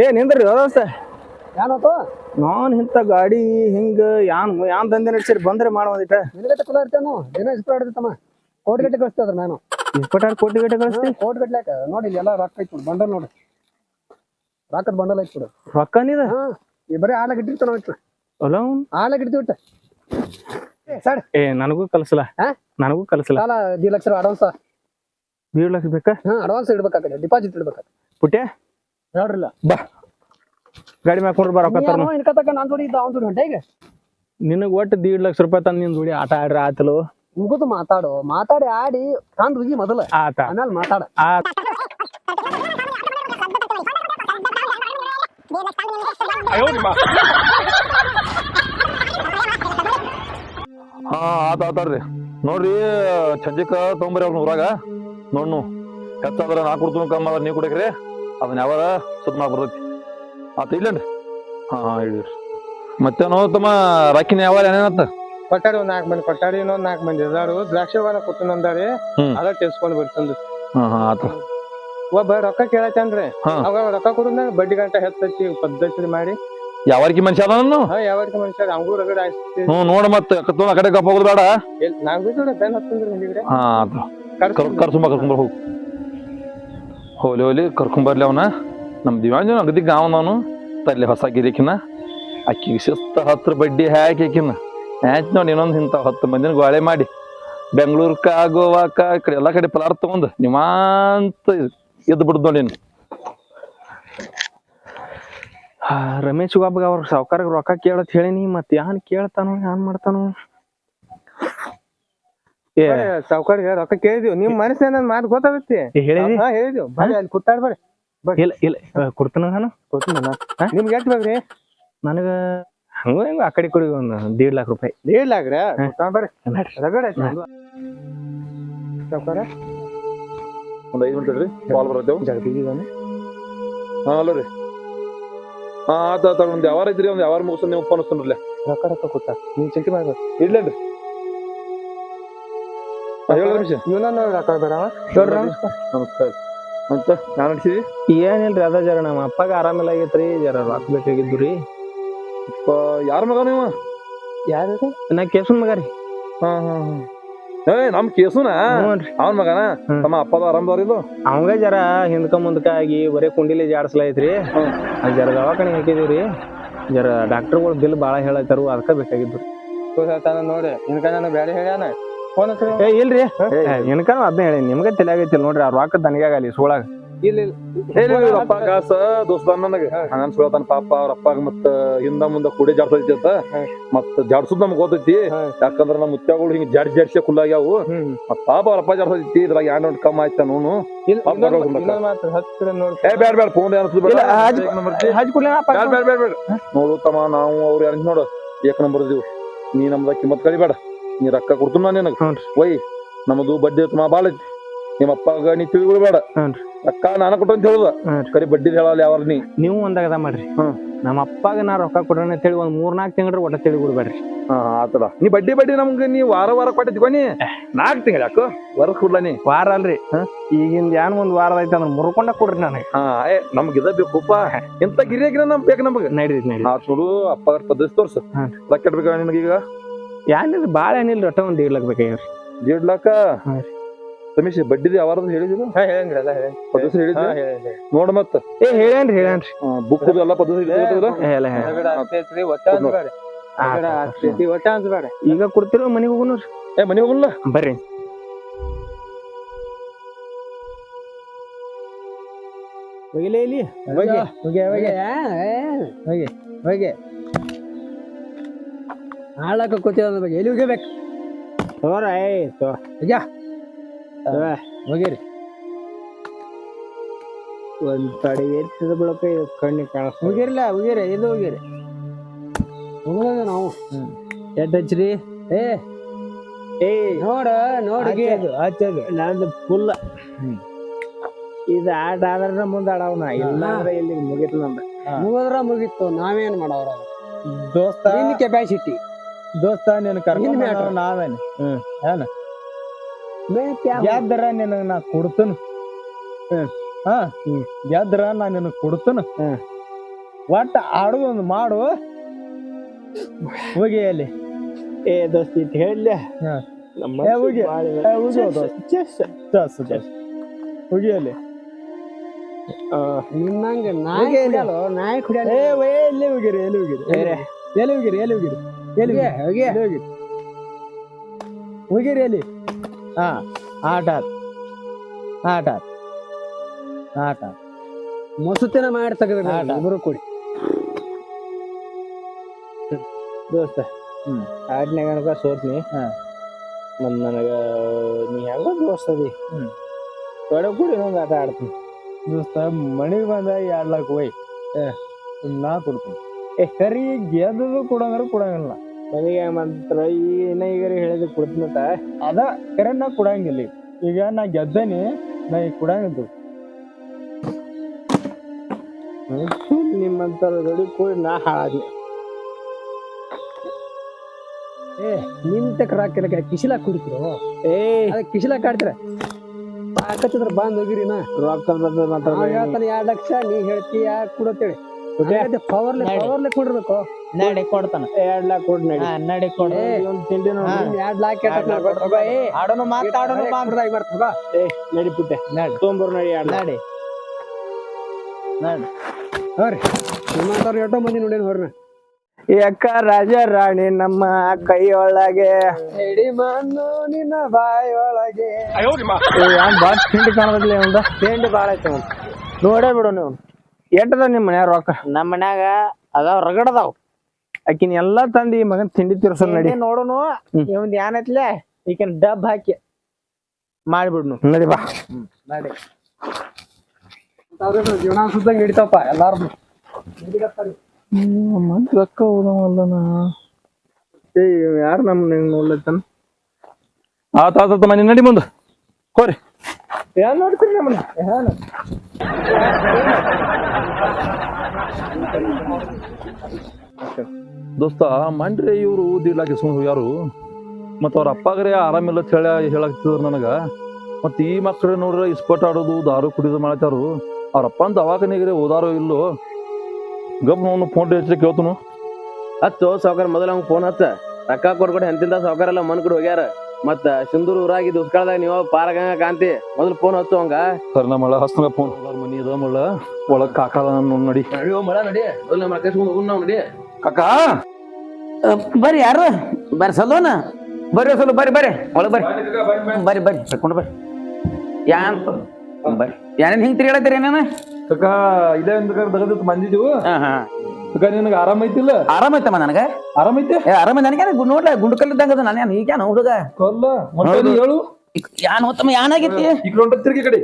ಏ ನಿಂದ್ರಿ ವ್ಯವಸ್ಥೆ. ಏನಾಯ್ತು ನಾನ್ ಇಂಥ ಗಾಡಿ ಹಿಂಗ ಯಾನ್ ಯಾನ್ ದಂಧೆ ನಡ್ಸಿರಿ ಬಂದ್ರೆ ಮಾಡ ಒಂದಿಟ. ನಿನಗತ್ತೆ ಕುಲ ಇರ್ತೇನು ದಿನ ಇಸ್ಪಿ ಆಡ್ತಮ್ಮ ಕೋಟಿ ಗಟ್ಟೆ ಕಳಿಸ್ತದ್ರ ನಾನು? ಇಪ್ಪತ್ತಾರು ಕೋಟಿ ಗಟ್ಟೆ ಕಳಿಸ್ತೀನಿ ಕೋಟಿ ಗಟ್ಟಲೆ ನೋಡಿ ಇಲ್ಲಿ ಎಲ್ಲ ರೊಕ್ಕ ಐತಿ ಬಂಡಲ್ ನೋಡಿ. ರೊಕ್ಕದ ಬಂಡಲ್ ಐತಿ ಬಿಡು. ರೊಕ್ಕನಿದ ಈ ಬರೀ ಆಲಾಗ ಇಟ್ಟಿರ್ತಾನ ಐತ್ ಅಲ್ಲ ಆಲಾಗ ಇಡ್ತೀವಿ ಏ ಸರ್ ಏ ನನಗೂ ಕಲ್ಸಲ ಹಾ? ನನಗೂ ಕಲಿಸಲ್ಲ. ಅಲ್ಲ ದಿ ಲಕ್ಷ ಅಡ್ವಾನ್ಸ್. ಬೀಳ್ ಲಕ್ಷ ಬೇಕಾ? ಹಾ ಅಡ್ವಾನ್ಸ್ ಇಡ್ಬೇಕಾಗತ್ತೆ ಡಿಪಾಸಿಟ್ ಇಡ್ಬೇಕಾಗತ್ತೆ. ಪುಟ್ಯ? ಹೇಳ್ರಿಲ್ಲ ಬಾ. ಗಾಡಿ ಮ್ಯಾಕೊಂಡ್ರು ಬಾ ಬರೋಕತ್ತಾರ ಇನ್ಕತಕ್ಕ ನಾನ್ ಜೋಡಿ ಇದ್ದ ಅವ್ನ ಜೋಡಿ ಹೊಂಟೆ ಈಗ? ನಿನಗ್ ಒಟ್ಟು ದೀಡ್ ಲಕ್ಷ ರೂಪಾಯಿ ತಂದ್ ನಿನ್ ದುಡಿ ಆಟ ಆಡ್ರಿ ಆತಲು. ಮುಗುದು ಮಾತಾಡು. ಮಾತಾಡಿ ಆಡಿ ತಂದ್ ಹುಗಿ ಮೊದಲ. ಆತ. ಆಮೇಲೆ ಮಾತಾಡ. ಆ ಹಾ ಆತ ಆತಾಡ್ರಿ ನೋಡ್ರಿ ಚಂಜಿಕ ತೊಗೊಂಬರಿ ಅವ್ರ ಊರಾಗ. ನೋಡ್ನು. ಹೆಚ್ಚಾದ್ರ ನಾ ಕೊಡ್ತೀನಿ ಕಮ್ಮ ನೀವ್ ಕುಡಿಯಕ್ರಿ ಅದನ್ನ ಯಾವಾಗ ಸುತ್ತ ಮಾಡ್ಬಿಡ್ತೈತಿ ಬರ್ತೈತಿ ಆತ ಇಲ್ಲೇನ್ರಿ ಹಾ ಹಾ ಮತ್ತೆ ಮತ್ತೇನೋ ತಮ್ಮ ರಾಕಿನ ಯಾವ ಏನೇನತ್ತ ಕೊಟ್ಟಾರಿ ಒಂದ್ ನಾಲ್ಕು ಮಂದಿ ಕೊಟ್ಟಾರಿ ಇನ್ನೊಂದ್ ನಾಲ್ಕು ಮಂದಿ ಇದಾರು ದ್ರಾಕ್ಷಿ ಬಾರ ಕೊಟ್ಟನಂದಾರಿ ಹ್ಮ್. ಅದ ತಿಳ್ಸ್ಕೊಂಡ್ ಬಿಡ್ತಂದು ಹಾ ಹಾ ಆತ. ಒಬ್ಬ ರೊಕ್ಕ ಕೇಳತ್ತನ್ರಿ? ಹಾ. ಅವಾಗ ರೊಕ್ಕ ಕೊಡುದ ಬಡ್ಡಿ ಗಂಟ ಹೆಚ್ಚಿ ಪದ್ಧತಿ ಮಾಡಿ. ಯಾವಾಗಿ ಮನುಷ್ಯ ಅದ ನಾನು ಹಾ ಮನುಷ್ಯ ಹಂಗೂ ರಗಡ ಆಯ್ತು ಹ್ಞೂ ನೋಡ ಮತ್ತ. ಕತ್ತೋ ಆ ಕಡೆ ಕಪ್ಪ ಹೋಗುದು ಬೇಡ. ನಾಲ್ಕು ಬೇನ್ ಹತ್ತಂದ್ರಿ ಹಿಂದಿಗ್ರೆ ಹಾ ಆತ. ಕರ್ ಕರ್ಸುಂಬ ಹೋಗು. ಹೋಲಿ ಹೋಲಿ ಕರ್ಕೊಂಬರ್ಲಿ ಅವನ. ನಮ್ಮ ದಿವಾಂಜನ ಅಗದಿ ಗಾವನವನು ತಲೆ ಹೊಸ ಗಿರಿಕಿನ. ಅಕ್ಕಿ ಶಿಸ್ತ ಹತ್ರ ಬಡ್ಡಿ ಹಾಕಿಕಿನ ಆಯ್ತು ನೋಡಿ ಇನ್ನೊಂದು ಇಂಥ ಹತ್ತು ಮಂದಿನ ಗೋಳೆ ಮಾಡಿ. ಬೆಂಗಳೂರ್ಕ, ಗೋವಾಕ ಕಡೆ ಎಲ್ಲ ಕಡೆ ಪದಾರ್ಥ ತಗೊಂಡು ನಿಮಾಂತ ಎದ್ದು ಬಿಡ್ದು ನೋಡಿ ರಮೇಶ್ ಬಾಬಾಗ ಅವ್ರ ಸಾವುಕಾರ ರೊಕ್ಕ ಕೇಳತ್ ಹೇಳಿನಿ ಮತ್ತೆ ಯಾನ್ ಕೇಳ್ತಾನೋ, ಯಾನ್ ಮಾಡ್ತಾನೋ. ಸಾವ್ಕಾರ್ಗೆ ರೊಕ್ಕ ಕೇಳಿದ್ವಿ. ನಿಮ್ ಮನಸ್ಸಿನ ನನ್ ಮಾತು ಗೊತ್ತಾಗುತ್ತೆ? ಹೇಳಿದಿ ಹಾ ಹೇಳಿದ್ವಿ. ಬರ್ರಿ ಅಲ್ಲಿ ಕುತ್ತಾಡ್ ಬರ್ರಿ. ಇಲ್ಲ ಇಲ್ಲ. ಆ, ಕೊಡ್ತಾನ ನಾನು. ನಿಮ್ಗೆ ಎಷ್ಟು ಬೇಕ್ರಿ ನನಗ ಹಂಗ ಹೆಂಗ ಆ ಕಡೆ ಕೊಡಿ ಒಂದ್ ದೇಡ್ ಲಾಖ ರೂಪಾಯಿ. ದೇಡ್ ಲಾಖ ರೀ? ಬರ್ರಿ. ರಗಡ ಸಾವುಕಾರ ಒಂದ್ ಐದು ಮಿನಿಟ್ ರೀ ಕಾಲ್ ಬರ್ತೇವೆ ಜಗತ್ತಿದ್ದಾನೆ ಹಾ ಅಲ್ಲ ರೀ. ಹಾ ಆತ ಆತ ಒಂದ್ ಯಾವಾರ ಐತ್ರಿ ಒಂದ್ ಯಾವಾರ ಮುಗಿಸ್ ನೀವು ಫೋನ್ ಹಚ್ತೇನ್ರಲ್ಲ ರೊಕ್ಕ ರೊಕ್ಕ ಕೊಟ್ಟ. ನೀವು ಚಿಂತೆ ಮಾಡ್ಬೇಕು ಇಡ್ಲೇನ್ರಿ. ಹಾ, ಹೇಳಿ ರಮೇಶ ಇವನನ್ನ ರೊಕ್ಕ ಬೇಡವ ನಮಸ್ಕಾರ. ಅಂತ ನಾನು ನಡ್ಸಿದಿ ಏನಿಲ್ರಿ ಅದ ಜರ ನಮ್ಮ ಅಪ್ಪಗ ಆರಾಮಿಲ್ಲ ಆಗೈತ್ರಿ ಜರ ರೊಕ್ಕ ಬೇಕಾಗಿದ್ದು ರೀ. ಯಾರ ಮಗ ನೀವು? ಯಾರು ನಾ ಕೇಸನ್ ಮಗ ರೀ. ಹಾ ಹಾ ಏ ನಮ್ ಕೇಸುನ? ಅವನ ಮಗನ. ನಮ್ಮ ಅಪ್ಪದ ಆರಾಮದವ್ರ ಇದು? ಅವಂಗ ಜರ ಹಿಂದ್ಕ ಮುಂದ್ಕ ಆಗಿ ಬರೇ ಕುಂಡಿಲಿ ಜಾಡ್ಸ್ಲೈತ್ರಿ ಜರ ದವಾಖಾನೆ ಹಾಕಿದೀವ್ರಿ ಜರ ಡಾಕ್ಟರ್ಗಳು ಬಿಲ್ ಬಾಳ ಹೇಳತ್ತಾರು ಅದಕ್ಕ ಬೇಕಾಗಿದ್ದು ಹೇಳ್ತಾನ ನೋಡಿ ನಿನ್ಕ ನಾನು ಬೇರೆ ಹೇಳ್ಯಾನ? ಏ ಇಲ್ರಿ. ಏನಕ ಅದ್ನ ಹೇಳಿ. ನಿಮ್ಗೆ ತಲೆ ಆಗೈತಿಲ್ಲ ನೋಡ್ರಿ ಆ ರೊಕ್ಕ ತನಗಾಗಲಿ ಸೋಳಾಗ ಇಲ್ಲ ಅಪ್ಪ ಕಾಸ ದೋಸ್ತ ನನಗ. ಹಂಗನ್ ಸುಳತಾನ ಪಾಪ ಅವ್ರ ಅಪ್ಪಾಗ ಮತ್ತ ಹಿಂದ ಮುಂದ ಕುಡಿ ಜಾಡ್ಸೈತಿ ಅಂತ. ಮತ್ತ ಜಾಡ್ಸುದ್ ನಮ್ಗ್ ಗೊತ್ತೈತಿ. ಯಾಕಂದ್ರ ನಮ್ಮ ಮುತ್ಯಾಗಳು ಹಿಂಗ್ ಜಾಡ್ ಜಾಡ್ಸಿ ಕುಲ್ಲಾಗ್ಯಾವು ಮತ್ತ ಮತ್ ಪಾಪ ಅವ್ರ ಅಪ್ಪ ಜಾಡ್ಸೈತಿ ಇದ್ರಾಗ ಯಾನ್ ನೋಡಿ ಕಮ್ಮ ಆಯ್ತ ನೋನು. ನೋಡು ತಮ್ಮ ನಾವು ಅವ್ರ ಯಾರ ನೋಡು. ಏಕ್ ನಂಬರ್ ಇದೀವಿ ನೀ ನಮ್ದ ಕಿಮ್ಮತ್ ಕಳಿಬೇಡ ನೀ ರೊಕ್ಕ ಕೊಡ್ತು ನಾನು ನಿನಗ? ಹ್ಞೂನ್ರಿ. ಒಯ್ ನಮ್ಮದು ಬಡ್ಡಿ ಮಾ ಬಾಳ ಐತಿ. ನಿಮ್ಮ ಅಪ್ಪಗ ನೀ ತಿಳಿಬಿಡ್ಬೇಡ ಹ್ಞೂನ್ರಿ. ರೊಕ್ಕ ನಾನ ಕೊಟ್ಟು ಅಂತ ಹೇಳುದ. ಕರಿ ಬಡ್ಡಿ ಹೇಳಲ್ಲ ಯಾವ ನೀ? ನೀವು ಒಂದಾಗ ಮಾಡ್ರಿ. ಹ್ಮ್. ನಮ್ಮ ಅಪ್ಪಗ ನಾ ರೊಕ್ಕ ಕೊಡೋಣ ಅಂತೇಳಿ ಒಂದ್ ಮೂರ್ ನಾಲ್ಕು ತಿಂಗಳ ಒಟ್ಟ ತಿಳಿ ಕೊಡ್ಬೇಡ್ರಿ ಹಾ ಆತದ ನೀ ಬಡ್ಡಿ ಬಡ್ಡಿ ನಮ್ಗೆ ನೀ ವಾರ ವಾರ ಕೊಟ್ಟಿದ್ಕೊನಿ ನಾಲ್ಕು ತಿಂಗಳ ಯಾಕೋ? ವರ್ಷ ಕೊಡ್ಲ ನೀ? ವಾರ ಅಲ್ರಿ. ಈಗಿಂದ ಏನ್ ಒಂದ್ ವಾರದ ಐತೆ ಅಂದ್ರೆ ಮುರ್ಕೊಂಡ ಕೊಡ್ರಿ ನನಗೆ. ಹಾ ಏ ನಮ್ಗೆ ಇದ ಬೇಕಪ್ಪ ಎಂತ ಗಿರಿಯಾಗಿನ ನಮ್ ಬೇಕು ನಮಗ. ನಡೀತಿ ನಡಿ ಆತ್ ನೋಡು ಅಪ್ಪ ಪದ್ಧತಿ ತೋರ್ಸು. ರೊಕ್ಕ ಇಡ್ಬೇಕ ನಿನಗೀಗ? ಏನಿಲ್ಲ ಬಾಳ ಏನಿಲ್ಲ ಒಟ್ಟ ಒಂದ್ ಲಕ್ಷ ಬೇಕಾಗ್ರಿ ದೇಡ್ ಲಾಕ ಹ್ಮ್. ರಮೇಶ್ ಬಡ್ಡಿದ ಯಾವಾರದ ಹೇಳಿದಿಲ್ಲ ಹಾ ಹೇಳಂಗ್ರಿ ಅಲ್ಲ ಹೇಳಿ ಪದ್ಧತಿ ಹಾ ನೋಡ ಮತ್ತ. ಏ ಹೇಳೇನ್ರಿ ಹೇಳೇನ್ರಿ. ಬುಕ್ ಎಲ್ಲ ಪದ್ಧತಿ ಎಲ್ಲ ಒಟ್ಟ ಅನ್ಸ್ಬೇಡ ಈಗ ಕೊಡ್ತಿರೋ ಮನೆಗೆ ಹೋಗುನು ಏ ಮನೆಗೆ ಹೋಗಲ್ಲ ಬರ್ರಿ. ಹೋಗಿಲ್ಲ ಇಲ್ಲಿ? ಹೋಗಿ. ಹೋಗಿ ಹೋಗಿ ಹೋಗಿ ಹೋಗಿ. ಹಾಳಾಕ ಕೂತಿದ ಬಗ್ಗೆ ಎಲ್ಲಿ ಹೋಗಬೇಕು? ತೋರ ಏ ತೋ. ಹೋಗಿರಿ. ಒಂದ್ ಕಡೆ ಎತ್ತಿದ ಬಳಕ ಕಣ್ಣಿಗೆ ಕಾಣಿಸ್ ಹೋಗಿರ್ಲ? ಹೋಗಿರಿ ಇದು ಹೋಗಿರಿ? ಹೋಗೋದ ನಾವು. ಎಡ್ ಹಚ್ಚ್ರಿ ಏ ಏ ನೋಡ ನೋಡಿ ಹಚ್ಚದು ನಂದು ಫುಲ್ ಇದು ಆಟ ಆದ್ರ ಮುಂದೆ ಆಡವನ ಇಲ್ಲ ಅಂದ್ರೆ ಇಲ್ಲಿ ಮುಗಿತು ನಂದ. ಮುಗಿದ್ರ ಮುಗಿತ್ತು ನಾವೇನ್ ಮಾಡವ್ರ ದೋಸ್ತ. ನಿನ್ನ ಕೆಪಾಸಿಟಿ ದೋಸ್ತ ನೀನು ಕರ್ಕೊಂಡ್ ಮ್ಯಾಟ್ರ್. ನಾವೇನು? ಹ್ಮ್ ಏನ? ಗೆದ್ರ ನಿನಗ ನಾ ಕೊಡ್ತನು? ಹ್ಮ್. ಹಾ? ಗೆದ್ರ ನಾ ನಿನಗ್ ಕೊಡ್ತನು? ಒಟ್ಟ ಆಡೋದೊಂದು ಮಾಡು. ಹೋಗಿ ಅಲ್ಲಿ. ಏ ದೋಸ್ತಿ ಇಟ್ ಹೇಳ ಹಾ. ನಮ್ಮ ಹೋಗಿ. ಅಲ್ಲಿ. ನಿನ್ನಂಗ. ನಾಯಿ ಏ ಎಲ್ಲಿ ಹೋಗಿರಿ ಎಲ್ಲಿ ಹೋಗಿರಿ? ಎಲ್ಲಿ ಹೋಗಿರಿ ಎಲ್ಲಿ ಹೋಗಿರಿ? ಎಲ್ಲಿ ಹೋಗಿ ಎಲ್ಲಿ ಹೋಗಿರಿ ಎಲ್ಲಿ ಹಾ ಆಟ. ಆಟ ಆತ್. ಆಟ. ಮೊಸತಿನ ಮಾಡಿ ತೆಗೆದ್ರೆ ಆಟ. ಇಬ್ರು ಕೊಡಿ ದೋಸ್ತ ಹ್ಮ್. ಆಡ್ನ್ಯಾಗ ಅನ್ಕ ಸೋತ್ನಿ ಹಾ. ಮತ್ ನನಗ ನೀ ಹೆಂಗ ದೋಸ್ತ ಅದಿ ಹ್ಮ್. ತೊಡೆ ಕೂಡಿ ಇನ್ನೊಂದು ಆಟ ಆಡ್ತೀನಿ ದೋಸ್ತ ಮನೆಗೆ ಬಂದ ಎರಡ್ ಲಾಕ್ ಹೋಯ್ ನಾ ಕೊಡ್ತೀನಿ ಏ ಕರಿ ಗೆದ್ದು ಕೊಡಂಗಾರ ಕೊಡಂಗಿಲ್ಲ ನನಗೆ ಮಾತ್ರ ಈ ಇನ್ನ ಈಗ ಹೇಳಿದ ಕೊಡ್ತೀನಂತ ಅದ ಕರೆನ್ನ ನಾ ಕೊಡಂಗಿಲ್ಲ. ಈಗ. ಈಗ ನಾ ಗೆದ್ದೇನಿ ನಾ ಈಗ ಕೊಡಂಗಿದ್ದು. ನಿಮ್ಮಂತರ ರೆಡಿ ಕೂಡಿ ನಾ ಹಾಳಾದ್ನಿ. ಏ ನಿಮ್ ತಕ ರಾಕಿರ ಕಿಶಿಲಾಕ್ ಕುಡಿತಿರೋ? ಏ. ಅದ ಕಾಡ್ತಿರ? ಆಡ್ತೀರ ತಾಕತ್ತಿದ್ರ ಬಂದ್ ಹೋಗಿರಿ ನಾ. ರೊಕ್ಕ ಬರ್ತದ ಮಾತ್ರ ಎರಡ್ ಲಕ್ಷ ನೀ ಹೇಳ್ತೀಯ ಕೊಡತ್ತೇಳಿ. ಪವರ್ಲೆ ನಡಿ. ಪವರ್ಲೆ ಕೊಡಿರ್ಬೇಕು ನಡಿ ಕೊಡ್ತಾನ. ಎರಡ್ ಲಾಕ್ ಕೊಡ್ ನಡಿ. ನಡಿ ಕೊಡ್. ಒಂದ್ ತಿಂಡಿ ನೋಡಿ. ಎರಡ್ ಲಾಕ್ ಆಡೋನು ಮಾತಾಡೋನು ಬರ್ತದ ಏ ನಡಿ ಪುಟ್ಟೆ. ನಡಿ. ತೊಂಬರ್ ನಡಿ ಎರಡ್ ಲಾಕ್. ನಡಿ. ನಡಿ. ಹೋರಿ ನಿಮ್ಮಂತವ್ರು ಎಷ್ಟೋ ಮಂದಿ ಹೊರ್ನ. ಯಾಕ ರಾಜ ರಾಣಿ ನಮ್ಮ ಕೈಯೊಳಗೆ. ಎಡಿ ಮಣ್ಣು ನಿನ್ನ ಬಾಯಿ ಒಳಗೆ ಬಾಳ್ ತಿಂಡಿ ಕಾಣದಿಲ್ಲ ತಿಂಡಿ ಬಾಳ ಐತಿ ನೋಡೇ ಬಿಡು ನೀವು. ಎಟ್ಟದ ನಿಮ್ ಮನ್ಯಾಗ ರೊಕ್ಕ? ನಮ್ಮ ಮನ್ಯಾಗ ಅದಾವ ರಗಡದಾವ್ ಆಕಿನ ಎಲ್ಲಾ ತಂದಿ ಈ ಮಗನ್ ತಿಂಡಿ ತಿರ್ಸ ನಡಿ. ನೋಡುನು ಇವಂದ್ ಏನೈತ್ಲೆ ಈಕಿನ ಡಬ್ ಹಾಕಿ ಮಾಡ್ಬಿಡ್ನು. ನಡಿ ಬಾ. ನಡಿ. ಜೀವನ ಸುದ್ದಂಗ್ ಹಿಡಿತಪ್ಪ ಎಲ್ಲಾರ್ದು. ಮಂದಿ ರೊಕ್ಕ ಹೋದವಲ್ಲನ. ಏ ಯಾರು ನಮ್ಮ ಹೆಂಗ್ ನೋಡ್ಲತ್ತಾನ? ಆತ ಆತ ಮನೆ ನಡಿ ಮುಂದೆ. ಹೋರಿ. ಏನ್ ನೋಡ್ತೀರಿ ನಮ್ಮನ್ನ? ಏನ್? ದೋಸ್ತ ಮಂಡ್ರಿ ಇವರು ದೀಡ್ಲಾಕ್ ಸುಮ್ಮನೆ ಯಾರು? ಮತ್ತು ಅವ್ರ ಆರಾಮ ಆರಾಮಿಲ್ಲ ಅಂತ ಹೇಳಿ ಹೇಳಾಕ್ತಿದ್ರು ನನಗ. ಮತ್ತು ಈ ಮಕ್ಕಳು ನೋಡ್ರೆ ಇಸ್ಪಟ್ ಆಡೋದು ದಾರು ಕುಡಿದು ಮಾಡ್ತಾರು. ಅವ್ರ ಅಪ್ಪನ ದವಾಖಾನೆಗೆ ಓದಾರೋ ಇಲ್ಲೋ? ಗಬ್ ಅವನು ಫೋನ್ ಹೆಚ್ಚಿ ಕೇಳ್ತನು. ಹತ್ತು ಸಾವ್ಕಾರ ಮೊದಲ ಅವ್ನು ಫೋನ್ ಹತ್ತ ರೊಕ್ಕ ಕೊಡ್ಕೊಡಿ ಎಂತಿಂದ ಸಾವ್ಕಾರ ಎಲ್ಲ ಮನ್ ಕಡೆ ಹೋಗ್ಯಾರ. ಮತ್ತ ಸಿಂಧೂರ್ ಊರಾಗಿ ದುಷ್ಕಾಲದಾಗ ನೀವು ಪಾರಗಂಗ ಕಾಂತಿ. ಮೊದ್ಲು ಫೋನ್ ಹಚ್ಚು ಹಂಗ. ಸರ್ ಮಳ ಹಸ್ತ ಫೋನ್ ಮನಿ ಅದ ಮಳ ಒಳಗ್ ಕಾಕದ ನೋಡಿ ಮಳ ನಡಿ. ಮೊದಲು ನಮ್ಮ ಕಸ್ಕೊಂಡ್ ನೋಡಿ ಕಾಕಾ ನಡಿ. ಕಾಕ? ಬರ್ರಿ ಯಾರು? ಬರ್ರಿ ಸಲೋನ. ಬರ್ರಿ ಸಲ ಬರ್ರಿ ಬರ್ರಿ. ಒಳಗ್ ಬರ್ರಿ. ಬರ್ರಿ ಬರ್ರಿ. ಕರ್ಕೊಂಡು ಬರ್ರಿ. ಯಾನ್ ಬರ್ರಿ. ಯಾನೇನ್ ಹಿಂಗ್ ತಿರ್ಗಾಡತ್ತೀರಿ ಏನೇನ? ಕಾಕ ಇದೇ ದಗದಿತ್ತು ಬಂದಿದ್ದೀವು ಹಾ ಹಾ. ಕಾಕ ನಿನಗೆ ಆರಾಮ ಐತಿಲ್ಲ? ಆರಾಮೈತಮ್ಮ ನನಗೆ? ಆರಾಮ ಐತೆ? ಏ ಆರಾಮ ನನಗೆ ನೋಡ್ಲ ಗುಂಡು ಕಲ್ಲಿದ್ದಂಗ ಅದ ನಾನು. ಈಗ್ಯಾನ ಹುಡುಗ? ಕೊಲ್ಲ ಮತ್ತೆ ಹೇಳು? ಇಕ್- ಯಾನ್ ಹೋತಮ್ಮ ಯಾನಾಗೈತಿ ಈಗ ನೋಡ್ರಿ ತಿರ್ಗಿ ಕಡೆ.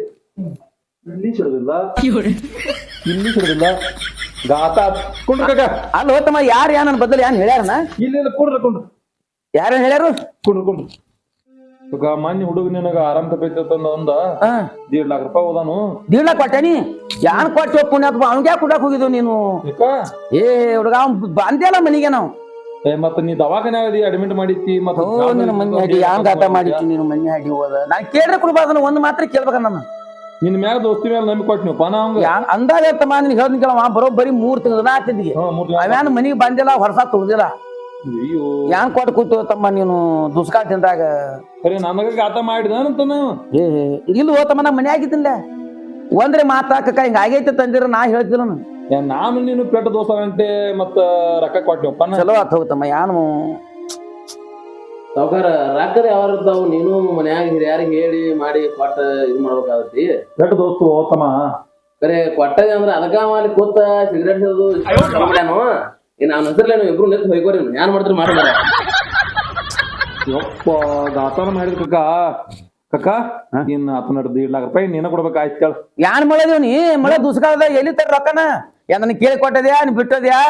ಇಲ್ಲಿ ಸಿಡದಿಲ್ಲ ಇಲ್ಲಿ ಸಿಡದಿಲ್ಲ ಗಾತ ಕುಂಡ್ರ ಕಾಕ. ಅಲ್ಲ ಹೋತಮ್ಮ ಯಾರು ಯಾನ ಬದಲು ಯಾನ್ ಹೇಳ್ಯಾರನ ಇಲ್ಲಿ ಇಲ್ಲ ಕುಂಡ್ರ ಕುಂಡ್ರ. ಯಾರು ಹೇಳ್ಯಾರು? ಕುಂಡ್ರ ಕುಂಡ್ರ. ಈಗ ಮಾನ್ಯ ಹುಡುಗ ನಿನಗ ಆರಾಮ್ ತಪ್ಪೈತಂದ ಒಂದ ಹಾ. ದೇಡ್ ಲಾಖ ರೂಪಾಯಿ ಹೋದಾನು. ದೀಡ್ ಲಾಕ್ ಕೊಟ್ಟೇನಿ? ಯಾನ್ ಕೊಟ್ಟು ಪುಣ್ಯ ಅವ್ನಿಗೆ ಕುಡಕ್ ಹೋಗಿದ್ವು ನೀನು? ಯಾಕ ಏ ಹುಡುಗ ಅವ್ನ್ ಅಲ್ಲ ಮನಿಗೆ ನಾವು. ಏ ಮತ್ತ ನೀ ದವಾಖಾನೆ ಆಗದಿ ಅಡ್ಮಿಟ್ ಮಾಡಿತ್ತಿ ಮತ್ತ ಓ ನಿನ್ನ ಮನೆ ಅಡಿ ಹ್ಯಾಂಗ ಆಟ ಮಾಡಿತ್ತು ನೀನು ಮನೆ ಹಾಡಿ ಹೋದ? ನಾನ್ ಕೇಳ್ರೆ ಕೊಡ್ಬಾರ್ದು ಒಂದ್ ಮಾತ್ರ ಕೇಳ್ಬೇಕ ನನ್ನ. ನಿನ್ ಮ್ಯಾಗ ದೋಸ್ತಿ ಮೇಲೆ ನಂಬಿ ಕೊಟ್ಟು ನೀವು ಪಾನ ಅವಂಗ? ಯಾ ಅಂದಾಜ ತಮ್ಮ ನಿನ್ ಹೇಳ್ದ ಕೇಳವ ಬರೋಬ್ಬರಿ ಮೂರ್ ತಿಂಗಳ ಆತಿದ್ಗೆ ಹಾ, ಮೂರ್ ತಿಂಗ್ಳು. ಅವ್ಯಾನ ಮನಿಗ್ ಬಂದಿಲ್ಲ ಹೊರಸ ತುಳ್ದಿಲ್ಲ. ಅಯ್ಯೋ. ಯಾನ್ ಕೊಟ್ಟು ಕೂತು ತಮ್ಮ ನೀನು ದುಸ್ಕಾ ತಿಂದಾಗ? ಖರೆ ನನಗ ಗಾತ ಮಾಡಿದಾನಂತನ ಏ ಇಲ್ಲ ಹೋತಮ್ಮ ನಾ ಮನೆ ಆಗಿದ್ದಿಲ್ಲ ಒಂದ್ರೆ ಮಾತಾಕ ಹಿಂಗ ಆಗೈತೆ ತಂದಿರ ನಾ ಹೇಳ್ತಿಲ್ಲ ನಾನು. ನೀನು ಪೆಟ್ಟ ದೋಸ ಗಂಟೆ ಮತ್ತ ರೊಕ್ಕ ಕೊಟ್ಟೆವಪ್ಪ ಚಲೋ ಆತ ಹೋಗ್ತಮ್ಮ ಯಾನು? ಸಾವ್ಕಾರ ರೊಕ್ಕದ ಯಾವ ಇರ್ತಾವ ನೀನು ಮನ್ಯಾಗ ಹಿರಿಯಾರಿಗೆ ಹೇಳಿ ಮಾಡಿ ಕೊಟ್ಟ ಇದು ಮಾಡ್ಬೇಕಾಗತ್ತಿ? ಪೆಟ್ಟ ದೋಸ್ತು ಹೋತಮ್ಮ ಕರೆ ಕೊಟ್ಟದೆ ಅಂದ್ರ ಅದಕ್ಕ ಮಾಡಿ ಕೂತ ಸಿಗರೇಟ್ ಹಿಡಿದು ನಾನು ಇನ್ ಅವ್ನ ಹೆಸರ್ಲೇನು ಇಬ್ರು ನಿಂತು ಹೋಗೋರಿ ಯಾರು ಮಾಡಿದ್ರು ಮಾಡ್ಬೇಡ ಯಪ್ಪ ಗಾತಾನ ಮಾಡಿದ ಕಕ್ಕ ಕಕ್ಕ ಇನ್ ನಡ್ದು ಏಳ್ ಲಾಖ ರೂಪಾಯಿ ನೀನ ಕೊಡ್ಬೇಕಾಯ್ತು ಕೇಳ. ಯಾನ್ ಮಳೆದೇವ್ ನೀ? ಮಳೆ ದುಸ್ಕಾಲದ ಎಲ್ಲಿ ತರ ರೊಕ್ಕನ? ಯಾ ನನಗೆ ಕೇಳಿ ಕೊಟ್ಟದ್ಯಾ ನೀ ಬಿಟ್ಟದ್ಯಾ?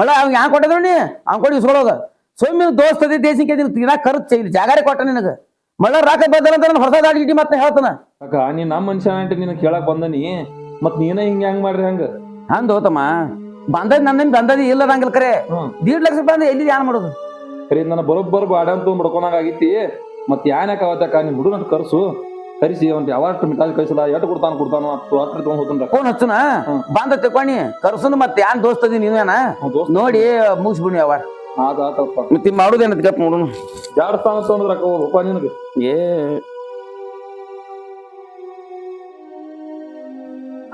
ಮಳೆ ಅವ್ನ್ ಯಾನ್ ಕೊಟ್ಟದ್ರು ನೀ? ಅವ್ನ್ ಕೊಡಿ ಇಸ್ಕೊಳ್ಳೋದ ಸೊಮ್ಮೆ ದೋಸ್ತದಿ ದೇಶಕ್ಕೆ ತಿನ್ನ ಖರ್ಚು ಇಲ್ಲಿ ಜಾಗಾರಿ ಕೊಟ್ಟ ನಿನಗ. ಮಳೆ ರೊಕ್ಕ ಬದಲ ಅಂತ ಹೊಸ ದಾಡಿ ಮತ್ತೆ ಹೇಳ್ತಾನ. ಕಕ್ಕ ನೀ ನಮ್ಮ ಮನುಷ್ಯ ಅಂತ ನಿನಗೆ ಕೇಳಕ್ ಬಂದನಿ ಮತ್ ನೀನ ಹಿಂಗ ಹೆಂಗ್ ಮಾಡ್ರಿ ಹಂಗ? ಹಂದ ಹೋತಮ್ಮ. ಬಂದದ್ ನನ್ನ ಬಂದದಿ ಇಲ್ಲದಂಗಿಲ್ಲ ಕರೆ. ದೀಡ್ ಲಕ್ಷ ರೂಪಾಯಿ ಅಂದ್ರೆ ಎಲ್ಲಿ ಯಾನ್ ಮಾಡೋದು? ಕರೆ ನನ್ನ ಬರೋಬ್ಬರ್ ಬಾಡ ಅಂತ ಮುಡ್ಕೊಂಡಂಗ ಆಗೈತಿ. ಮತ್ ಯಾನ್ ಯಾಕೆ ಅವತ್ತಕ್ಕ ನಿಮ್ ಹುಡುಗ ಕರ್ಸು? ಕರಿಸಿ ಅವ್ನ್ ಯಾವಷ್ಟು ಮಿಠಾಯಿ ಕಳಿಸಲ್ಲ ಎಟ್ ಕೊಡ್ತಾನ ಕೊಡ್ತಾನ? ರಾತ್ರಿ ತಗೊಂಡ್ ಹೋಗ್ತಾನ ಫೋನ್ ಹಚ್ಚನ? ಬಂದ ತಕೊಂಡಿ ಕರ್ಸನ್ ಮತ್ತೆ ಯಾನ್ ದೋಸ್ತದಿ ನೀವೇನ ನೋಡಿ ಮುಗಿಸ್ಬಿಡಿ ಅವ. ಆತ ಆತಪ್ಪ ಮತ್ತೆ ಮಾಡುದೇನತ್ ಗಪ್ ನೋಡುನು ಎರಡ್ ಸ್ಥಾನ ತಗೊಂಡ್ರ ಅಪ್ಪ ನಿನಗೆ. ಏ.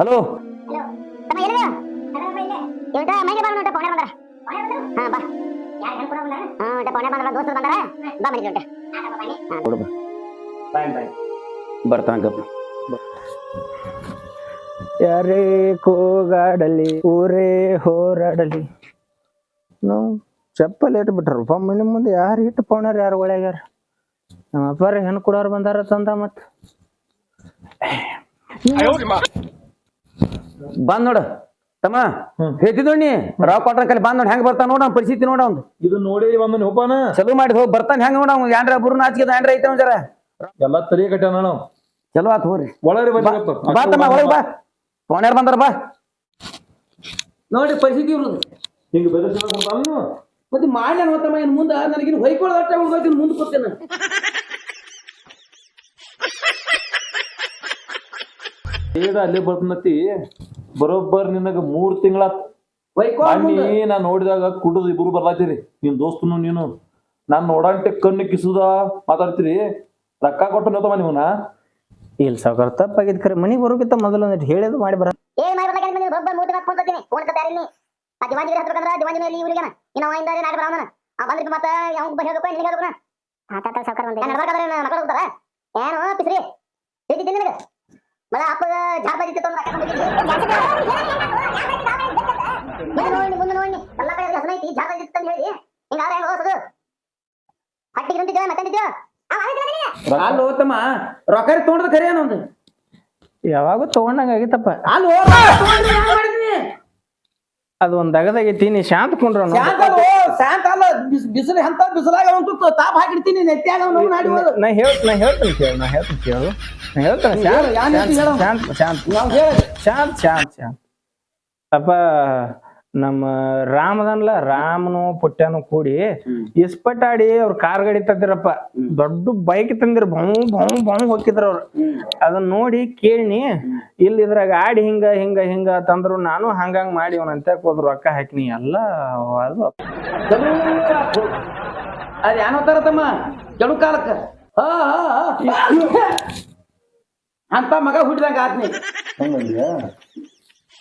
ಹಲೋ. ಇವಟ ಮನೆಗೆ ಬಾ ನೋಟ ಪೌಣೆ ಬಂದರ. ಹಾ ಬಾ. ಹಾ ಉಂಟ ಪೋಣೆ ಬಂದ್ರ ದೋಸ್ತರು ಬಂದ್ರ. ಬಾ ಮನೆಗೆ ಉಂಟ. ಬರ್ತಾನ ಗಪ್ ಯಾರೇ ಕೂಗಾಡಲಿ ಊರೇ ಹೋರಾಡಲಿ. ನೋ ಚಪ್ಪಲ್ ಇಟ್ಟು ಬಿಟ್ರಪ್ಪ ಮನೆ ಮುಂದೆ ಯಾರು ಇಟ್ಟು ಪೋಣಾರ ಯಾರು ಒಳಗ್ಯಾರ ನಮ್ಮ ಅಪ್ಪಾರ ಹೆಣ್ಣು ಕೊಡೋರು ಬಂದಾರ ತಂದ ಮತ್ತೆ ಬಂದ್ ನೋಡ. ತಮ್ಮ? ಹೇಳ್ತಿದ್ ನೋಡಿ ರಾವ್ ಕೊಟ್ರ ಕಲ್ಲಿ ಬಂದ್ ನೋಡಿ ಹೆಂಗ್ ಬರ್ತಾನ ನೋಡ ಪರಿಸ್ಥಿತಿ ನೋಡ ಅವ್ನು ಇದು ನೋಡಿ ಒಮ್ಮೆ ಹೋಪಾನ ಚಲೋ ಮಾಡಿ ಹೋಗಿ ಬರ್ತಾನ ಹೆಂಗ್ ನೋಡ ಅವ್ನು ಯಾಂಡ್ರ ಬುರು ನಾಚಿಕೆ ಯಾಂಡ್ರ ಐತೆ ಜರ. ಎಲ್ಲ ತಲೆ ಕಟ್ಟ ನಾವು ಚಲೋ ಆತ್ ಹೋರಿ ಒಳಗೆ ಬಾ ತಮ್ಮ ಒಳಗ್ ಬಾ. ಪೌಣ್ಯಾರ ಬಂದ್ರ ಬಾ. ನೋಡಿ ಪರಿಸ್ಥಿತಿ ಇವ್ರದ್ದು ಹಿಂಗ ಬೆದರ್ಸಿದ ಕೊಡ್ತಾನ ಮತ್ತೆ ಮಾಡಿ ಅನ್ವತ್ತಮ್ಮ ಇನ್ ಮುಂದ ನನಗಿನ್ ಹೊಯ್ಕೊಳ್ಳೋದು ಮುಂದ್ ಮುಂದೆ ಕೂತೇನೆ. ಏದ ಅಲ್ಲೇ ಬರ್ತನತಿ ಬರೋಬ್ಬರ್ ನಿನಗ ಮೂರ್ ತಿಂಗಳ. ನಾ ನೋಡಿದಾಗ ಕುಡುದು ಇಬ್ರು ಬರ್ಲಾತಿರಿ. ನಿನ್ ದೋಸ್ತನು ನೀನು. ನಾನ್ ನೋಡಂಟೆ ಕಣ್ಣು ಕಿಸುದ ಮಾತಾಡ್ತೀರಿ. ರೊಕ್ಕ ಕೊಟ್ಟು ನೋತಮ್ಮ ನೀವನ ಇಲ್ಲ ಸಾವ್ಕಾರ ತಪ್ಪಾಗಿದ್ ಖರೆ ಮನಿ ಬರೋಕ್ಕಿಂತ ಮೊದಲು ಒಂದಿಟ್ಟು ಹೇಳಿದ್ದು ಮಾಡಿ ಬರ ಏನ್ ಮಾಡಿ ಬರ್ಲಕ್ಕೆ ಬಂದಿನಿ ಬೊಬ್ಬ ಮೂತಿ ಹಾಕಿ ಫೋನ್ ತರ್ತೀನಿ ಫೋನ್ ತರ್ತಾರೆ ಇಲ್ಲಿ ಆ ದಿವಾಂಜಿ ಹತ್ರಕಂದ್ರ ದಿವಾಂಜಿ ಮೇಲೆ ಇವ್ರಿಗೆ ಇನ್ನ ಅವಿಂದ ನಾಡ ಬ್ರಾಹ್ಮಣ. ಆ ಬಂದ್ರಿ ಮತ್ತ ಯಾವ ಬಹ ಹೇಳ್ಬೇಕು ನಿನಗೆ ಹೇಳ್ಬೇಕು ಆ ತಾತ ಸಾವ್ಕಾರ ಬಂದ. ನಡ್ಬೇಕಾದ್ರೆ ಮಕ್ಕಳು ಹೋಗ್ತಾರ. ಏನು ಪಿಸ್ರಿ. ಹೇಳಿದ್ದೀನಿ ನಿನಗೆ? ಮಲ ಅಪ್ಪ ಜಾಬ್ ಆಗಿತ್ತು ತಂದ್ರೆ ನೋಡಿ ಮುಂದೆ ನೋಡಿ ಎಲ್ಲ ಕಡೆ ಹಸನ ಐತಿ ಜಾಬ್ ಆಗಿತ್ತು ಅಂತ ಹೇಳಿ ಹಿಂಗಾದ್ರೆ ಹೆಂಗ ಹೋಸದು ಹಟ್ಟಿಗೆ ಅಲ್ಲೋ ರೊಕ್ಕ ತೊಗೊಂಡ್ರೆ ಖರೆ ಏನೊಂದು ಯಾವಾಗೂ ತಗೊಂಡಂಗ ಆಗಿತ್ತಪ್ಪ ಅಲ್ಲೋ ಮಾಡಿದ್ನಿ? ಅದು ಒಂದ್ ದಗದಾಗೈತಿ ನೀ ಶಾಂತ ಕುಂಡ್ರ ಶಾಂತ ಅಲ್ಲೋ ಶಾಂತ ಅಲ್ಲ ಬಿಸ್- ಬಿಸಿಲು ಎಂತ ಬಿಸಿಲಾಗ ಒಂದು ತಾಪ ಹಾಕಿಡ್ತೀನಿ ನೆತ್ತಿಯಾಗ ಅವ್ನು ನಾಡಿ ಹೋದ. ನಾ ಹೇಳ್ತ ನಾ ಹೇಳ್ತೀನಿ ಕೇಳು ನಾ ಹೇಳ್ತೀನಿ ಕೇಳು. ನಾ ಹೇಳ್ತೇನೆ ಶಾಂತ ಯಾನ್ ಹೇಳ್ತಿ ಹೇಳು. ಶಾಂತ ಶಾಂತ ನಾವು ಹೇಳ. ಶಾಂತ್ ಶಾಂತ್ ಶಾಂತ್. ಅಪ್ಪ ನಮ್ಮ ರಾಮದನ್ಲ ರಾಮನು ಪುಟ್ಟನು ಕೂಡಿ ಇಸ್ಪಟಾಡಿ ಅವ್ರ ಕಾರ್ ಗಾಡಿ ತಂದಿರಪ್ಪ ದೊಡ್ಡ ಬೈಕ್ ತಂದಿರ ಬಂ ಬಂ ಬಂ ಹೋಗಿದ್ರ ಅವ್ರು. ಅದನ್ನ ನೋಡಿ ಕೇಳಿ ಇಲ್ಲಿ ಇದ್ರಾಗ ಆಡಿ ಹಿಂಗ ಹಿಂಗ ಹಿಂಗ ತಂದ್ರು ನಾನು ಹಂಗಂಗ್ ಮಾಡಿ ಅವ್ನ ಅಂತ ಹೋದ್ರು ರೊಕ್ಕ ಹಾಕಿನಿ. ಎಲ್ಲ ಅದು. ಅದ್ ಏನೋ ತರ ತಮ್ಮ? ಕೆಡು ಕಾಲಕ್ಕ. ಹಾ ಹಾ, ಹಾ. ಅಂತ ಮಗ ಹುಟ್ಟಿದಂಗ ಆತ್ನಿ.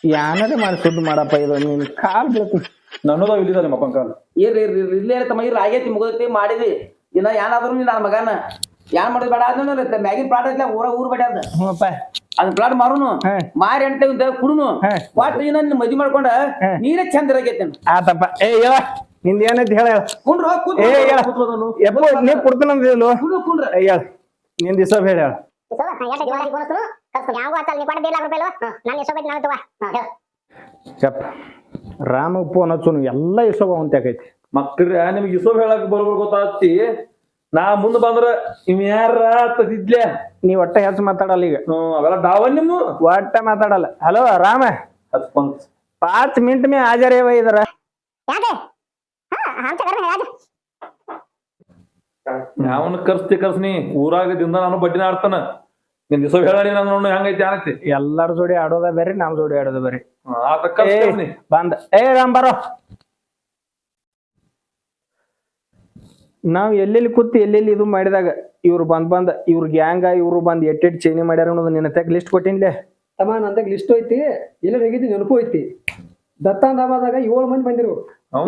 ಯಾನದೇ ಮಾಡಿ ಸುದ್ದಿ ಮಾಡಪ್ಪ ಇದು ನೀನ್ ಕಾಲ್ ಬೇಕು ನನ್ನದ ಇಲ್ಲಿದ್ದಾರೆ ನಿಮ್ಮ ಅಪ್ಪನ ಇರ್ರಿ ಇರ್ರಿ ಇರ್ರಿ, ಇಲ್ಲೇ ತಮ್ಮ ಇರ್ ಆಗೈತಿ ಮುಗದೈತಿ ಮಾಡಿದಿ. ಇನ್ನ ಏನಾದ್ರು ನೀನ್ ನನ್ನ ಮಗನ. ಯಾನ್ ಮಾಡೋದು ಬೇಡ ಅದನ್ನ ಮ್ಯಾಗಿನ ಪ್ಲಾಟ್ ಐತ್ಲ ಊರ ಊರ್ ಬೇಡ ಅದ ಹ್ಞೂಪ್ಪ ಅದ್ ಪ್ಲಾಟ್ ಮಾರುನು. ಹಾ. ಮಾರಿ ಎಂಟ ಕುಡುನು. ಹಾ. ಒಟ್ಟು ಇನ್ನ ನಿನ್ನ ಮದ್ವಿ ಮಾಡ್ಕೊಂಡ. ನೀರೇ ಚಂದ ಇರಾಗೈತಿ ಆತಪ್ಪ. ಏ ಹೇಳ. ನಿಂದ ಏನೈತಿ ಹೇಳ ಹೇಳ. ಕುಂಡ್ರ ಕುಂದ್ರು ಏ ಹೇಳ. ಎಪ್ಪ ನೀ ಕೊಡ್ತಾನಂದಿಲ್ಲ ಕುಂಡ್ರು ಕುಂಡ್ರ. ಹೇಳ. ನಿಂದ ಇಸಬ್ ಹೇಳ ಹೇಳ. ಬೋನಸ್ನು ತರ್ಸ್ಕೊಂಡು ರೂಪಾಯಿ ನಾನು ನಾನು ರಾಮ ಉಪ್ಪು ಅನ್ನೋಚುನು ಎಲ್ಲ ಇಸೋಬ ಅಂತ ಯಾಕೈತಿ? ಮಕ್ಳ್ರ ನಿಮ್ಗೆ ಇಸೋಬ್ ಹೇಳಕ್ ಬರ್ಬೇಕು ಗೊತ್ತಾತಿ ನಾ ಮುಂದ ಬಂದ್ರ ಇವ್ ಯಾರ ತದಿದ್ಲೆ ನೀವ್ ಒಟ್ಟ ಹೆಚ್ಚು ಮಾತಾಡಲ್ಲ ಈಗ. ಹ್ಮ್ ಅವೆಲ್ಲ ಡಾವ ನಿಮ್ಮ ಒಟ್ಟ ಮಾತಾಡಲ್ಲ. ಹಲೋ ರಾಮ. ಹತ್ಕೊಂಡ್ ಪಾಂಚ್ ಮಿನಿಟ್ ಮೇ ಹಾಜರೇ ಇದರ. ಯಾಕೆ? ಹಾ ಅಂತ ಯಾವನ್ ಕರ್ಸ್ತಿ ಕರ್ಸ್ನಿ? ಊರಾಗ ದಿಂದ ನಾನು ಬಡ್ಡಿನ ಆಡ್ತಾನ. ನಿನ್ ದಿವಸ ಹೇಳಿ ನಾನು ನೋಡು ಹಂಗೈತಿ ಆನೈತಿ ಎಲ್ಲಾರ ಜೋಡಿ ಆಡೋದ ಬೇರೆ ನಮ್ ಜೋಡಿ ಆಡೋದ ಬೇರೆ. ಆ ಬಂದ. ಏ ರಾಮ್ ಬರೋ. ನಾವ್ ಎಲ್ಲೆಲ್ಲಿ ಕೂತಿ ಎಲ್ಲೆಲ್ಲಿ ಇದು ಮಾಡಿದಾಗ ಇವ್ರು ಬಂದ್ ಬಂದ್ ಇವ್ರ ಗ್ಯಾಂಗ ಇವ್ರು ಬಂದ್ ಎಟ್ಟೆಟ್ ಚೇನಿ ಮಾಡ್ಯಾರ ಅನ್ನೋದು ನಿನ್ನ ತೆಗ್ ಲಿಸ್ಟ್ ಕೊಟ್ಟಿನ್ಲೆ ತಮ್ಮ ನಂದಾಗ ಲಿಸ್ಟ್ ಐತಿ ಎಲ್ಲ ಹೇಗಿದ್ದು ನೆನಪು ಐತಿ ದತ್ತಾಂಧಾಮದಾಗ ಏಳು ಮಂದಿ ಬಂದಿರು.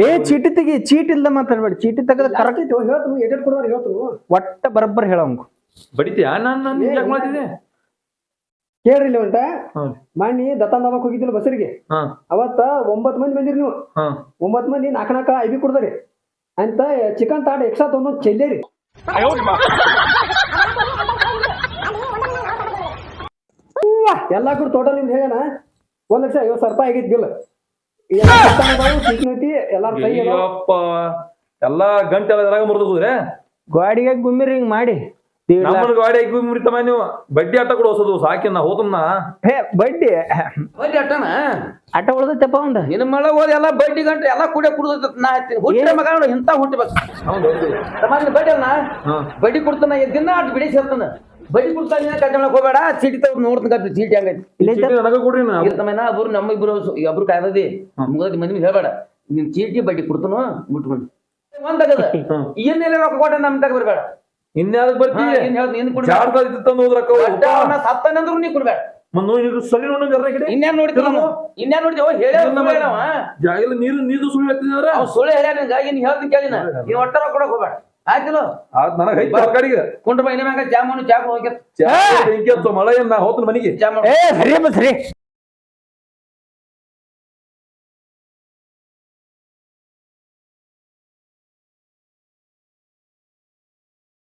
ಏ ಚೀಟಿ ತೆಗಿ ಚೀಟಿ ಇಲ್ದ ಮಾತಾಡ್ಬೇಡಿ ಚೀಟಿ ತೆಗೆದ ಕರೆಕ್ಟ್ ಹೇಳ್ತು ಎಟ್ ಕೊಡೋರು ಹೇಳ್ತು ಒಟ್ಟ ಬರಬ್ಬರ್ ಹೇಳಂಗು ಬಡಿತೀಯ? ನಾನ್ ನಾನು ಯಾಕೆ ಮಾಡ್ತಿದ್ದೆ ಕೇಳ್ರಿ ಇಲ್ಲಿ ಉಂಟ ಹ್ಮ್. ಮಣ್ಣಿ ದತ್ತಾಂಧಾಮಕ್ಕೆ ಹೋಗಿದ್ದಿಲ್ಲ ಬಸರಿಗೆ ಹಾ. ಅವತ್ತ ಒಂಬತ್ ಮಂದಿ ಬಂದಿರಿ ನೀವು. ಹಾ. ಒಂಬತ್ ಮಂದಿ ನಾಲ್ಕ ನಾಲ್ಕ ಐಬಿ ಕೊಡ್ದಾರಿ ಅಂತ ಚಿಕನ್ ತಾಟ ಎಕ್ಸ್ಟ್ರಾ ತೊಗೊಂಡು ಚೆಲ್ಲೇರಿ. ಎಲ್ಲಾ ಕೂಡ ಟೋಟಲ್ ನಿಮ್ದು ಹೇಳೋಣ. ಒಂದ್ ಲಕ್ಷ ಐವತ್ ಸಾವಿರ ರೂಪಾಯಿ ಆಗಿದ್ ಬಿಲ್ ಎಲ್ಲಾರ ಕೈ ಅದಾವ. ಅಯ್ಯಪ್ಪ ಎಲ್ಲಾ ಗಂಟೆ ಎಲ್ಲ ಎದ್ರಾಗ ಮುರಿದು ಹೋದ್ರೆ ಗಾಡಿಗೆ ಗುಮ್ಮಿರಿ ಹಿಂಗ್ ಮಾಡಿ. ನಮ್ಮನ್ನ ಗಾಡಿ ಐಕಿ ಮುರಿತಮ್ಮ ನೀವು. ಬಡ್ಡಿ ಆಟ ಕೂಡ ಹೊಸದು ಸಾಕಿ ನಾ ಹೋತನ್ನ ಹೇ ಬಡ್ಡಿ. ಬಡ್ಡಿ ಅಟ್ಟನ ಆಟ ಉಳ್ದೈತಪ್ಪ ಒಂದ ನಿನ್ನ ಮಳ ಹೋದ ಎಲ್ಲಾ ಬಡ್ಡಿ ಗಂಟೆ ಎಲ್ಲಾ ಕುಡಿಯ ಕುಡ್ದ ನಾ ಹತ್ತೀನಿ ಹುಟ್ಟಿದ ಮಗ ನೋಡಿ ಇಂತ ಹುಟ್ಟಬೇಕು ತಮ್ಮ ಬಡ್ಡಿ ಅಲ್ಲ. ಬಡ್ಡಿ ಕೊಡ್ತಾನ ದಿನ ಅಟ್ ಬಿಡಿ ಸೇರ್ತಾನ ಬಡಿ ಕೊಡ್ತಾನೆ ಕಟ್ಟ ಮಾಡಕ್ ಹೋಗ್ಬೇಡ ಚೀಟಿ ತಗೊಂಡ್ ನೋಡ್ತೀನಿ ಕಟ್ಟಿ ಚೀಟಿ ಹಂಗೈತಿ. ನನಗ ಕೊಡ್ರಿ ನಾ ಇರ್ತಮ್ಮ ಒಬ್ರು ನಮ್ಮ ಇಬ್ರು ಒಬ್ರು ಕಾಯ್ದದಿ. ಮುಗದಿ ಮಂದಿ ಹೇಳ್ಬೇಡ. ನಿನ್ ಚೀಟಿ ಬಡ್ಡಿ ಕೊಡ್ತಾನೋ ಮುಟ್ಕೊಂಡು ಒಂದಾಗದ ಏನೆಲ್ಲ ರೊಕ್ಕ ಕೊಟ್ಟ ನಮ್ ತಗ ಬರ್ಬೇಡ. ಇನ್ಯಾವ್ದು ಹಾ, ಬರ್ತಿ ಏನ್ ಹೇಳ್ದ್ ನೀನ್ ಕೊಡ್ಬೇಡ. ಜಾಡ್ದ ಇತ್ತು ತಂದು ಹೋದ್ರಕ್ಕ ಸತ್ತನಂದ್ರು ನೀ ಕೊಡ್ಬೇಡ. ಸರಿ ನೋಡ ಜರ ಕಡೆ. ಇನ್ಯಾನ್ ಇನ್ಯಾನ್ ನೋಡ್ತೀವಿ ಹೇಳ ಜಾಗಲ್ಲ ನೀರು ನೀರು ಸುಳ್ಳು ಹೇಳ್ತಿದಾರ ಅವ್ ಸುಳ್ಳು ಹೇಳ್ಯಾನ ನಿಂಗ ಏನ್ ಹೇಳ್ತೀನಿ ಕೇಳಿನ ನೀನ್. ಕೊಡಕ್ ಹೋಗ್ಬೇಡ. ಆಯ್ತಿಲ್ಲ ನನಗ ಐತಿ ಕಡೆಗೆ. ಕುಂಡ್ರ ಬಾ ಇನ್ನೊಮ್ಮೆ ಜಾಮೂನು ಚಾಕು ಹೋಗ್ಯ ಬೆಂಕಿ ಹಚ್ಚೋ ಮಳೆ ನಾ ಹೋಗ್ತೀನಿ ಮನೆಗೆ. ಜಾಮೂನು ಸರಿ.